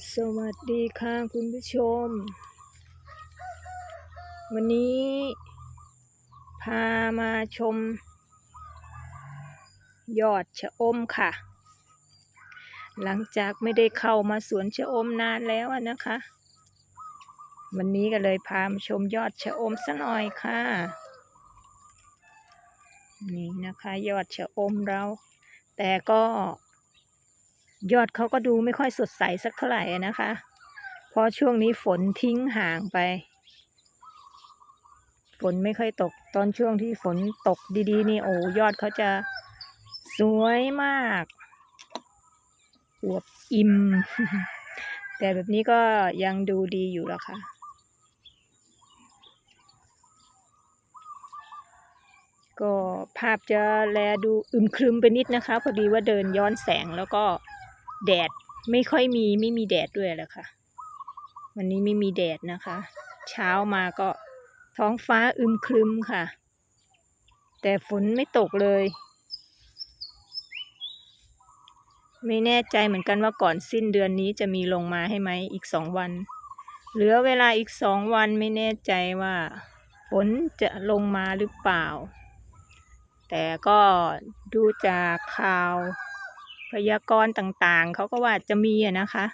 สวัสดีค่ะคุณผู้ชม วันนี้ พามาชม ยอดชะอมค่ะ หลังจากไม่ได้เข้ามาสวนชะอมนานแล้วนะคะ วันนี้ก็เลยพามาชมยอดชะอมสักหน่อยค่ะ นี่นะคะ ยอดชะอมเรา แต่ก็ ยอดเขาก็ดูไม่ค่อยสดใสสักเท่าไหร่นะคะเพราะช่วงนี้ฝนทิ้งห่างไป ฝนไม่ค่อยตก ตอนช่วงที่ฝนตกดีๆ นี่โอ้ยอดเขาจะสวยมากอวบอิ่ม แต่แบบนี้ก็ยังดูดีอยู่แล้วค่ะ ก็ภาพจะแลดูอึมครึมไปนิดนะคะ พอดีว่าเดินย้อนแสงแล้วก็ แดดไม่ค่อยมีไม่มีแดดด้วยแหละค่ะ วันนี้ไม่มีแดดนะคะ เช้ามาก็ท้องฟ้าอึมครึมค่ะ แต่ฝนไม่ตกเลย ไม่แน่ใจเหมือนกันว่าก่อนสิ้นเดือนนี้จะมีลงมาให้ไหมอีกสองวัน เหลือเวลาอีกสองวันไม่แน่ใจว่าฝนจะลงมาหรือเปล่า แต่ก็ดูจากข่าว พยากรณ์ต่างๆ เขาก็ว่าจะมีนะคะ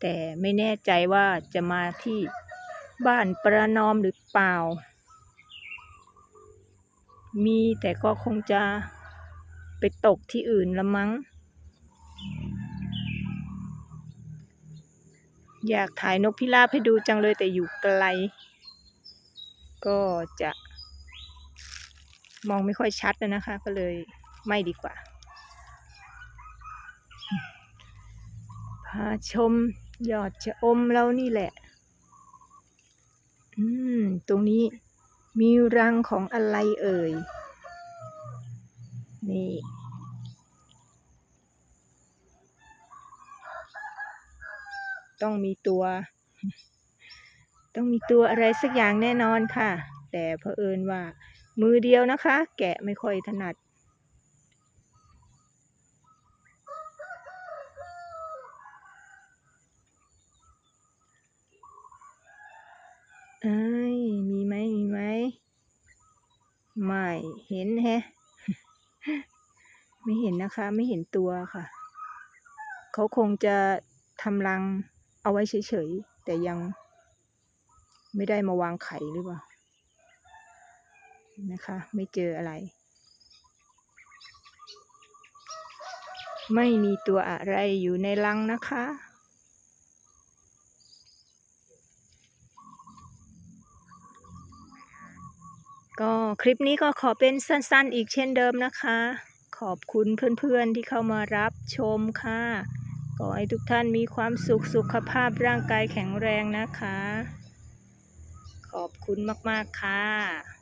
แต่ไม่แน่ใจว่าจะมาที่บ้านประนอมหรือเปล่า มีแต่ก็คงจะไปตกที่อื่นละมั้ง อยากถ่ายนกพิราบให้ดูจังเลยแต่อยู่ไกล ก็จะมองไม่ค่อยชัดนะคะ ก็เลยไม่ดีกว่า พาชมยอดชะอมเรานี่แหละ อืม ตรงนี้มีรังของอะไรเอ่ย นี่ ต้องมีตัว ต้องมีตัวอะไรสักอย่างแน่นอนค่ะ แต่เผอิญว่า มือเดียวนะคะ แกะไม่ค่อยถนัด เอ้ย มีไหมมีไหม ไม่เห็นแฮะ ไม่เห็นนะคะ ไม่เห็นตัวค่ะ เขาคงจะทำรังเอาไว้เฉยๆ แต่ยังไม่ได้มาวางไข่หรือเปล่า นะคะ ไม่เจออะไร ไม่มีตัวอะไรอยู่ในรังนะคะ ก็คลิปนี้ก็ขอเป็นสั้นๆ อีกเช่นเดิมนะคะ ขอบคุณเพื่อนๆที่เข้ามารับชมค่ะ ขอให้ทุกท่านมีความสุขสุขภาพร่างกายแข็งแรงนะคะ ขอบคุณมากๆค่ะ